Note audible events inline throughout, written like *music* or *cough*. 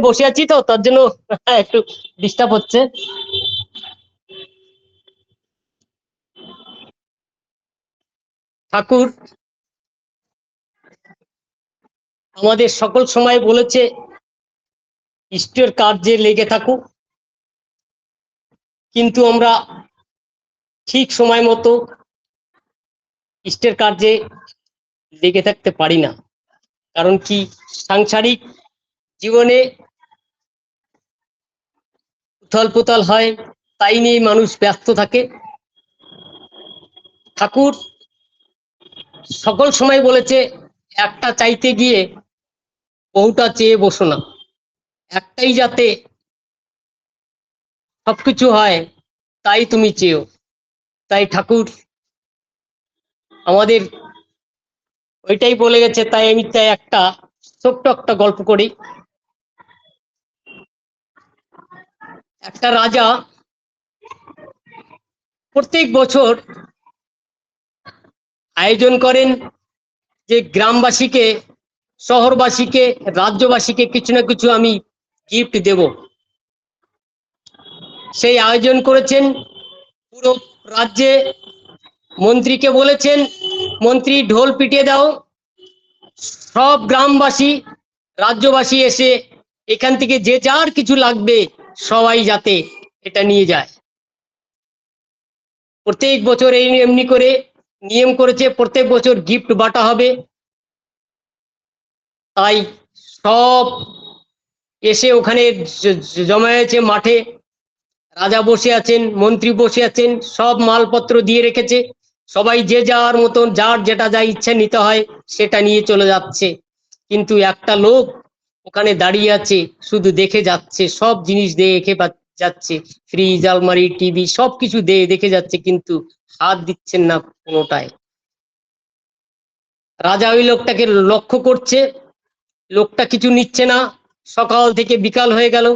বসে আছি তো, তার জন্য *laughs* একটু ডিস্টার্ব হচ্ছে। ঠাকুর, আমাদের সকল সময় বলেছে ইষ্টের কার্যে লেগে থাকুক। কিন্তু আমরা ঠিক সময় মতো ইষ্টের কার্যে লেগে থাকতে পারি না। কারণ কি, সাংসারিক জীবনে উথল পুথল হয়, তাই নিয়ে মানুষ ব্যস্ত থাকে। ঠাকুর সকল সময় বলেছে, একটা চাইতে গিয়ে বহুটা চেয়ে বসো না। একটাই যাতে সবকিছু হয়, তাই তুমি চেয়েও তাই ঠাকুর আমাদের ওইটাই বলে গেছে, তাই আমি তাই একটা ছোট্ট একটা গল্প করি। একটা রাজা প্রত্যেক বছর আয়োজন করেন যে গ্রামবাসীকে, শহরবাসীকে, রাজ্যবাসীকে কিছু না কিছু আমি গিফট দেব। সেই আয়োজন করেছেন পুরো রাজ্যে মন্ত্রীকে বলেছেন, মন্ত্রী, ঢোল পিটিয়ে দাও। সব গ্রামবাসী, রাজ্যবাসী এসে এখান থেকে যে যার কিছু লাগবে সবাই যাতে এটা নিয়ে যায়। প্রত্যেক বছর এই এমনি করে, নিয়ম করেছে প্রত্যেক বছর গিফট বাটা হবে। তাই সব এসে ওখানে জমা হয়েছে মাঠে। রাজা বসে আছেন, মন্ত্রী বসে আছেন, সব মালপত্র দিয়ে রেখেছে। সবাই যে যাওয়ার মতন, যার যেটা যা ইচ্ছা নিতে হয়, সেটা নিয়ে চলে যাচ্ছে। কিন্তু একটা লোক ওখানে দাঁড়িয়ে আছে, শুধু দেখে যাচ্ছে, সব জিনিস দেখে যাচ্ছে। ফ্রিজ, আলমারি, টিভি সব কিছু দিয়ে দেখে যাচ্ছে, কিন্তু হাত দিচ্ছেন না কোনোটায়। রাজা ওই লোকটাকে লক্ষ্য করছে। লোকটা কিছু নিচ্ছে না। সকাল থেকে বিকাল হয়ে গেল,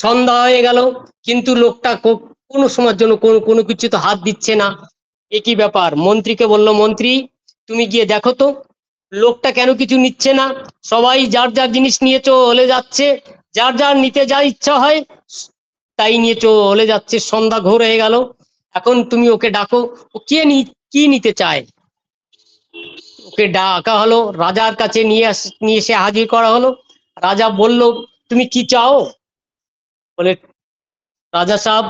সন্ধ্যা হয়ে গেল, কিন্তু লোকটা কোনো সময়ের জন্য কোনো কোনো কিছু তো হাত দিচ্ছে না। একই ব্যাপার? মন্ত্রীকে বলল, মন্ত্রী, তুমি গিয়ে দেখো তো। লোকটা কেন কিছু নিচ্ছে না? সবাই যার যার জিনিস নিয়ে চলে যাচ্ছে। যার যার নিতে যা ইচ্ছা হয়, তাই নিয়ে চলে যাচ্ছে। সন্ধ্যা ঘোর হয়ে গেল। এখন তুমি ওকে ডাকো। ও কে নি কি নিতে চায়? ওকে ডাকা হলো। রাজার কাছে নিয়ে আস নিয়ে এসে হাজির করা হলো। রাজা বলল, তুমি কি চাও? বলে, রাজা সাহেব,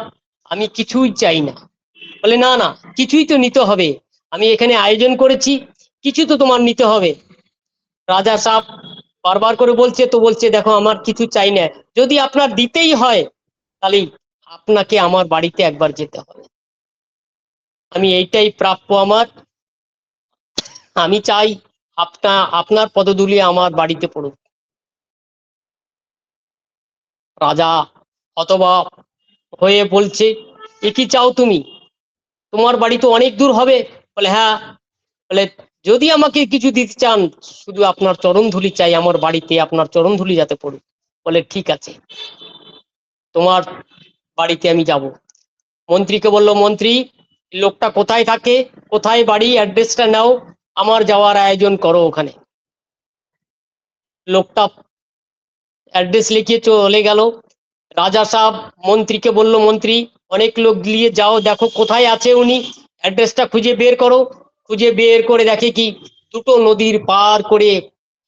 আমি কিছুই চাই না। বলে, না না, কিছুই তো নিতে হবে। আমি এখানে আয়োজন করেছি। কিছু তো তোমার নিতে হবে। রাজা সাহেব বারবার করে বলছে, তো বলছে, দেখো, আমার কিছু চাই না। যদি আপনার দিতেই হয়, তাহলে আপনাকে আমার বাড়িতে একবার যেতে হবে। আমি এইটাই প্রাপ্য আমার। আমি চাই আপনা, আপনার পদধূলি আমার বাড়িতে পড়ুক। রাজা অথবা হয়ে বলছে, এ কি চাও তুমি? তোমার বাড়ি তো অনেক দূর হবে। বলে হ্যাঁ। বলে যদি আমাকে কিছু দিতে চান, শুধু আপনার চরণধুলি চাই, আমার বাড়িতে আপনার চরণধুলি যাতে পড়ুক। বলে, ঠিক আছে। তোমার বাড়িতে আমি যাব। মন্ত্রীকে বলল, মন্ত্রী লোকটা কোথায় থাকে? কোথায় বাড়ি? অ্যাড্রেসটা নাও। আমার যাওয়ার আয়োজন করো ওখানে। লোকটা অ্যাড্রেস লিখিয়ে চলে গেল। রাজা সাহেব মন্ত্রীকে বলল, মন্ত্রী, অনেক লোক গিয়ে যাও, দেখো কোথায় আছে উনি। অ্যাড্রেসটা খুঁজে বের করো। খুঁজে বের করে দেখে কি দুটো নদীর পার করে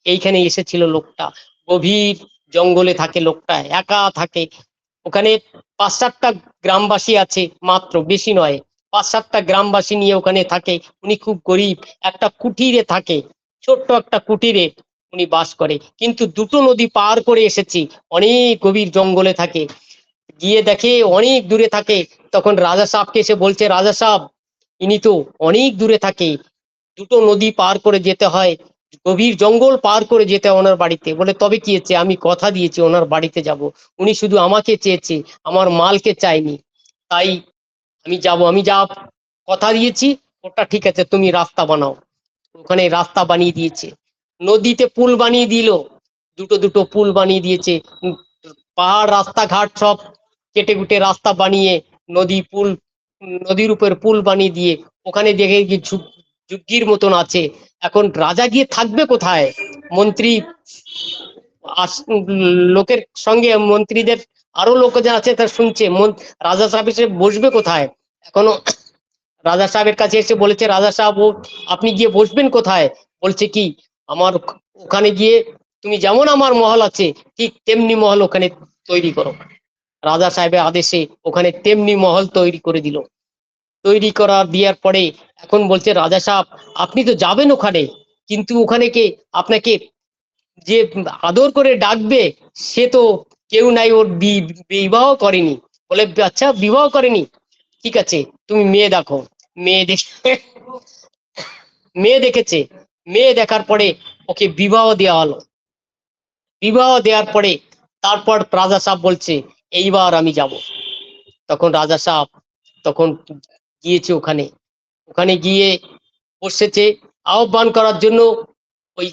এইখানে এসেছিল লোকটা। গভীর জঙ্গলে থাকে লোকটা, একা থাকে। ওখানে পাঁচ সাতটা গ্রামবাসী আছে মাত্র, বেশি নয়। পাঁচ সাতটা গ্রামবাসী নিয়ে ওখানে থাকে। উনি খুব গরিব। একটা কুটিরে থাকে। ছোট্ট একটা কুটিরে উনি বাস করে। কিন্তু দুটো নদী পার করে এসেছি। অনেক গভীর জঙ্গলে থাকে। গিয়ে দেখে অনেক দূরে থাকে। তখন রাজা সাহেবকে এসে বলছে, রাজা সাহেব ইনি তো অনেক দূরে থাকে। দুটো নদী পার করে যেতে হয়, গভীর জঙ্গল পার করে যেতে ওনার বাড়িতে। বলে, তবে কি হয়েছে আমি কথা দিয়েছি, ওনার বাড়িতে যাব। উনি শুধু আমাকে চেয়েছে, আমার মালকে চাইনি তাই আমি যাব, আমি যা কথা দিয়েছি, ওটা ঠিক আছে, তুমি রাস্তা বানাও। ওখানে রাস্তা বানিয়ে দিয়েছে। নদীতে পুল বানিয়ে দিল। দুটো দুটো পুল বানিয়ে দিয়েছে। পাহাড়, রাস্তাঘাট সব কেটে কুটে রাস্তা বানিয়ে নদী, পুল নদীর উপর পুল বানিয়ে দিয়ে ওখানে দেখে কি ঝুঁকির মতন আছে। এখন রাজা গিয়ে থাকবে কোথায়? মন্ত্রী লোকের সঙ্গে মন্ত্রীদের আরও লোকজন আছে তা শুনছে। রাজা সাহেব এসে বসবে কোথায়? এখনও রাজা সাহেবের কাছে এসে বলেছে, রাজা সাহেব, আপনি গিয়ে বসবেন কোথায়? বলছে কি, আমার ওখানে গিয়ে তুমি যেমন আমার মহল আছে, ঠিক তেমনি মহল ওখানে তৈরি করো। রাজা সাহেবের আদেশে ওখানে তেমনি মহল তৈরি করে দিল। তৈরি করা দেওয়ার পরে এখন বলছে, রাজা সাহেব, আপনি তো যাবেন ওখানে, কিন্তু ওখানে কে? আপনাকে যে আদর করে ডাকবে, সে তো কেউ নাই, ওর বিবাহ করেনি। বলে আচ্ছা বিবাহ করেনি? ঠিক আছে, তুমি মেয়ে দেখো। মেয়ে দেখে, মেয়ে দেখেছে। মেয়ে দেখার পরে ওকে বিবাহ দেওয়া হলো। বিবাহ দেওয়ার পরে তারপর রাজা সাহেব বলছে এইবার আমি যাব। তখন রাজা সাহেব তখন গিয়েছে ওখানে। ওখানে গিয়ে বসেছে। আহ্বান করার জন্য ওই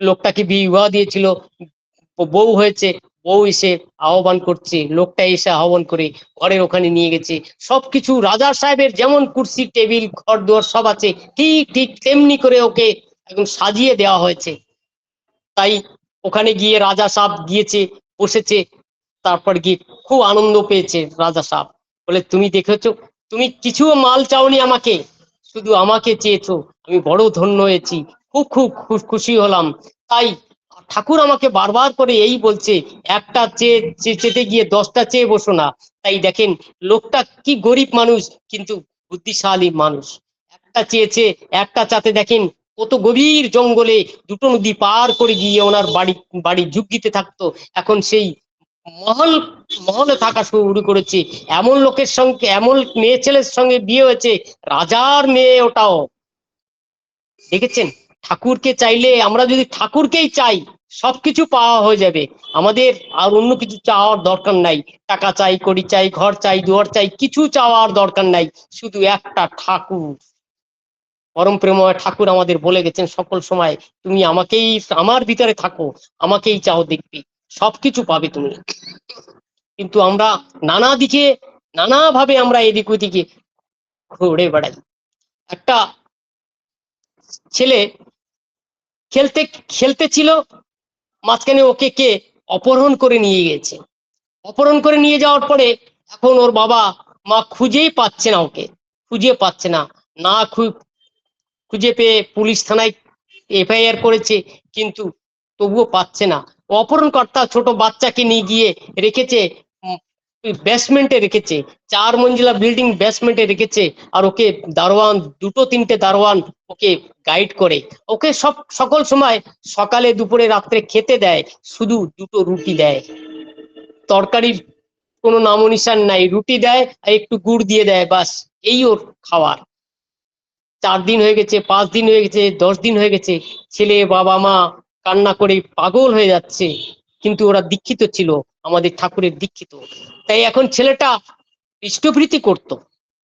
লোকটাকে বিবাহ দিয়েছিল। বউ হয়েছে, বউ এসে আহ্বান করছে। লোকটা এসে আহ্বান করে ঘরের ওখানে নিয়ে গেছে। সবকিছু রাজা সাহেবের যেমন কুর্সি, টেবিল ঘর দুয়ার সব আছে, ঠিক ঠিক তেমনি করে ওকে একদম সাজিয়ে দেওয়া হয়েছে। তাই ওখানে গিয়ে রাজা সাহেব গিয়েছে, বসেছে। তারপর গিয়ে খুব আনন্দ পেয়েছে রাজা সাহেব। বলে, তুমি দেখেছ? তুমি কিছু মাল চাওনি আমাকে। শুধু আমাকে চেয়েছো। আমি বড় ধন্য হয়েছি। খুব খুব খুশি হলাম। তাই ঠাকুর আমাকে বারবার করে এই বলছে, একটা চেয়ে চেতে গিয়ে দশটা চেয়ে বসো না। তাই দেখেন, লোকটা কি গরিব মানুষ, কিন্তু বুদ্ধিশালী মানুষ। একটা চেয়েছে, একটা চাতে দেখেন, কত গভীর জঙ্গলে দুটো নদী পার করে গিয়ে ওনার বাড়ি বাড়ি ঝুঁকিতে থাকতো। এখন সেই মহল, মহলে থাকা শুরু করেছে। এমন লোকের সঙ্গে, এমন মেয়ে ছেলের সঙ্গে বিয়ে হয়েছে, রাজার মেয়ে ওটাও। দেখেছেন? ঠাকুরকে চাইলে, আমরা যদি ঠাকুরকেই চাই, সবকিছু পাওয়া হয়ে যাবে। আমাদের আর অন্য কিছু চাওয়ার দরকার নাই। টাকা চাই, কড়ি চাই, ঘর চাই, দুয়ার চাই, কিছু চাওয়ার দরকার নাই। শুধু একটা ঠাকুর। পরম প্রেময় ঠাকুর আমাদের বলে গেছেন সকল সময়, তুমি আমাকেই, আমার ভিতরে থাকো, আমাকেই চাও দেখবে সবকিছু পাবে তুমি। কিন্তু আমরা নানা দিকে নানা ভাবে আমরা এদিক ওদিকে ঘুরে বেড়াই। একটা ছেলে খেলতে খেলতে ছিল, মাঝখানে ওকে কে অপহরণ করে নিয়ে গেছে। অপহরণ করে নিয়ে যাওয়ার পরে এখন ওর বাবা মা খুঁজেই পাচ্ছে না ওকে, খুঁজে পাচ্ছে না। না খুঁজে পেয়ে পুলিশ থানায় এফআইআর করেছে, কিন্তু তবুও পাচ্ছে না। অপহরণকর্তা ছোট বাচ্চাকে নিয়ে গিয়ে রেখেছে বেসমেন্টে রেখেছে, চার মঞ্জিলা বিল্ডিং বেসমেন্টে রেখেছে, আর ওকে দারোয়ান, দুটো তিনটে দারোয়ান ওকে গাইড করে। ওকে সব, সকল সময় সকালে, দুপুরে, রাত্রে খেতে দেয়, শুধু দুটো রুটি দেয়। তরকারির কোনো নাম নিশান নাই, রুটি দেয় আর একটু গুড় দিয়ে দেয়, বাস, এই ওর খাওয়ার। চার দিন হয়ে গেছে, পাঁচ দিন হয়ে গেছে, দশ দিন হয়ে গেছে, ছেলে, বাবা, মা কান্না করে পাগল হয়ে যাচ্ছে। কিন্তু ওরা দীক্ষিত ছিল, আমাদের ঠাকুরের দীক্ষিত। তাই এখন ছেলেটা ইষ্টভৃতি করতো।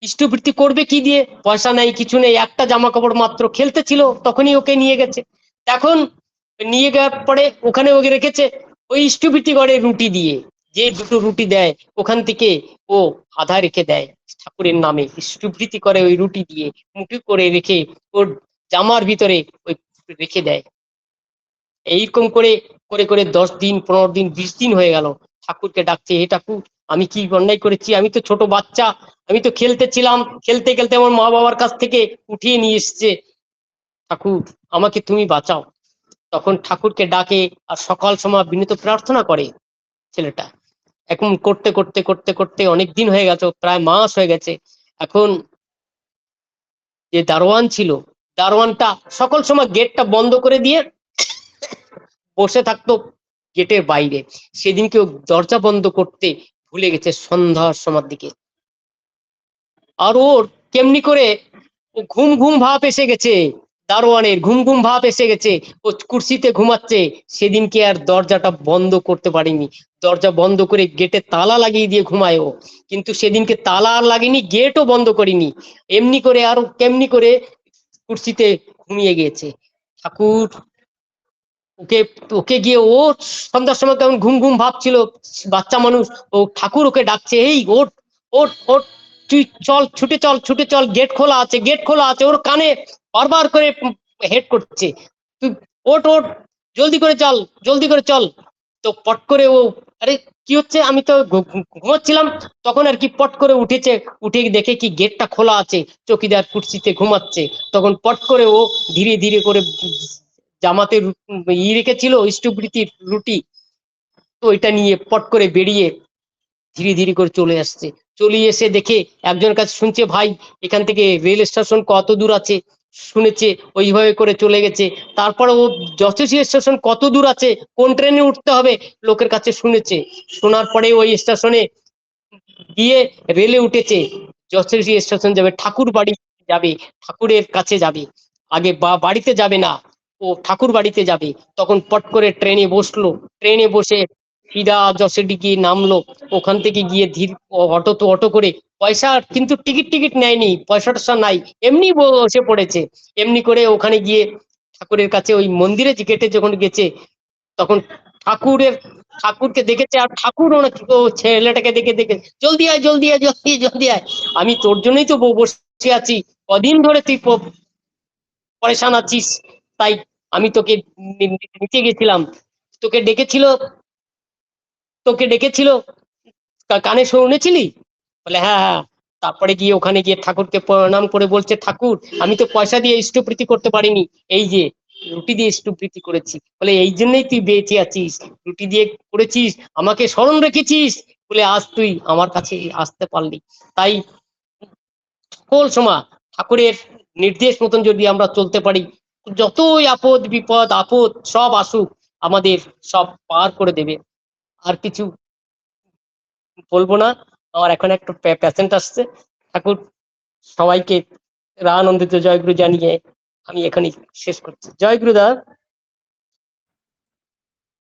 ইষ্টভৃতি করবে কি দিয়ে? পয়সা নাই, কিছু নেই, একটা জামা কাপড় মাত্র খেলতে ছিল, তখনই ওকে নিয়ে গেছে। এখন নিয়ে যাওয়ার পরে ওখানে ওকে রেখেছে ওই ইষ্টভৃতি করে রুটি দিয়ে। যে দুটো রুটি দেয়, ওখান থেকে ও আধা রেখে দেয় ঠাকুরের নামে। ইষ্টভৃতি করে ওই রুটি দিয়ে মুঠি করে রেখে ওর জামার ভিতরে ওই রেখে দেয়। এইরকম করে করে করে দশ দিন, পনেরো দিন, বিশ দিন হয়ে গেল। ঠাকুরকে ডাকছে, হে ঠাকুর, আমি কি অন্যায় করেছি? আমি তো ছোট বাচ্চা, আমি তো খেলতে ছিলাম। খেলতে খেলতে আমার মা বাবার কাছ থেকে উঠিয়ে নিয়ে এসছে। ঠাকুর, আমাকে তুমি বাঁচাও। তখন ঠাকুরকে ডাকে আর সকাল সময় বিনীত প্রার্থনা করে ছেলেটা। এখন করতে করতে করতে করতে অনেক দিন হয়ে গেছে, প্রায় মাস হয়ে গেছে। এখন যে দারোয়ান ছিল, দারোয়ানটা সকল সময় গেটটা বন্ধ করে দিয়ে বসে থাকতো গেটের বাইরে। সেদিনকে ও দরজা বন্ধ করতে ভুলে গেছে সন্ধ্যার সময় দিকে। আর ওর কেমনি করে ঘুম ঘুম ভাব এসে গেছে। দারোয়ানের ঘুম ঘুম ভাব এসে গেছে। ও কুর্সিতে ঘুমাচ্ছে। সেদিনকে আর দরজাটা বন্ধ করতে পারিনি। দরজা বন্ধ করে গেটে তালা লাগিয়ে দিয়ে ঘুমায় ও। কিন্তু সেদিনকে তালা আর লাগেনি, গেটও বন্ধ করিনি। এমনি করে আর কেমনি করে কুর্সিতে ঘুমিয়ে গিয়েছে ঠাকুর ওকে ওকে গিয়ে ও সন্ধ্যার সময় কেমন ঘুম ঘুম ভাবছিল, বাচ্চা মানুষ, ও ঠাকুর ওকে ডাকছে, এই ওট ওট ওট তুই চল, ছুটে চল ছুটে চল, গেট খোলা আছে, গেট খোলা আছে, ওর কানে বারবার করে হেড করছে, তুই ওট ওট জলদি করে চল, জলদি করে চল। তো পট করে ও, আরে, কি হচ্ছে? আমি তো ঘুমাচ্ছিলাম। তখন আর কি পট করে উঠেছে, উঠে দেখে কি গেটটা খোলা আছে, চকিদার কুর্সিতে ঘুমাচ্ছে, তখন পট করে ও ধীরে ধীরে করে জামাতে ই রেখেছিল ইষ্টবৃত্তির রুটি। তো ওইটা নিয়ে পট করে বেরিয়ে ধীরে ধীরে করে চলে আসছে। চলে এসে দেখে একজনের কাছে শুনছে, ভাই, এখান থেকে রেল স্টেশন কত দূর আছে? শুনেছে, ওইভাবে করে চলে গেছে। তারপরে ও যশস্বী স্টেশন কত দূর আছে? কোন ট্রেনে উঠতে হবে? লোকের কাছে শুনেছে। শোনার পরে ওই স্টেশনে গিয়ে রেলে উঠেছে। যশস্বী স্টেশন যাবে ঠাকুর বাড়ি যাবে, ঠাকুরের কাছে যাবে। আগে বা, বাড়িতে যাবে না। ও ঠাকুর বাড়িতে যাবে। তখন পট করে ট্রেনে বসল। ট্রেনে বসে সিধা যশোরডি গিয়ে নামলো। ওখান থেকে গিয়ে ধীর অটো তো অটো করে পয়সা কিন্তু টিকিট টিকিট নেয়নি পয়সা টয়সা নাই। এমনি বসে পড়েছে। এমনি করে ওখানে গিয়ে ঠাকুরের কাছে ওই মন্দিরে গেটে যখন গেছে, তখন ঠাকুরের, ঠাকুরকে দেখেছে আর ঠাকুর ছেলেটাকে দেখে দেখে, জলদি আয় জলদি আয়, জলদি জলদি আয়। আমি তোর জন্যই তো বসে আছি। কদিন ধরে তুই পরেশান আছিস? তাই আমি তোকে নি- নি- গেছিলাম। তোকে ডেকেছিল তোকে ডেকেছিল কানে শুনেছিলি? বলে হ্যাঁ হ্যাঁ। তারপরে গিয়ে ওখানে গিয়ে ঠাকুরকে প্রণাম করে বলছে, ঠাকুর, আমি তো পয়সা দিয়ে ইষ্টপ্রীতি করতে পারিনি। এই যে, রুটি দিয়ে ইষ্টপ্রীতি করেছি। বলে, এই জন্যই তুই বেঁচে আছিস। রুটি দিয়ে করেছিস, আমাকে স্মরণ রেখেছিস। বলে, আজ তুই আমার কাছে আসতে পারলি। তাই সকল সময় ঠাকুরের নির্দেশ মতন যদি আমরা চলতে পারি যতই আপদ বিপদ আপদ সব আসুক, আমাদের সব পার করে দেবে। আর কিছু বলব না, আমার এখন একটা প্যাসেন্ট আসছে। ঠাকুর, সবাইকে রানন্দিত জয়গুরু জানিয়ে আমি এখানেই শেষ করছি। জয় গুরুদা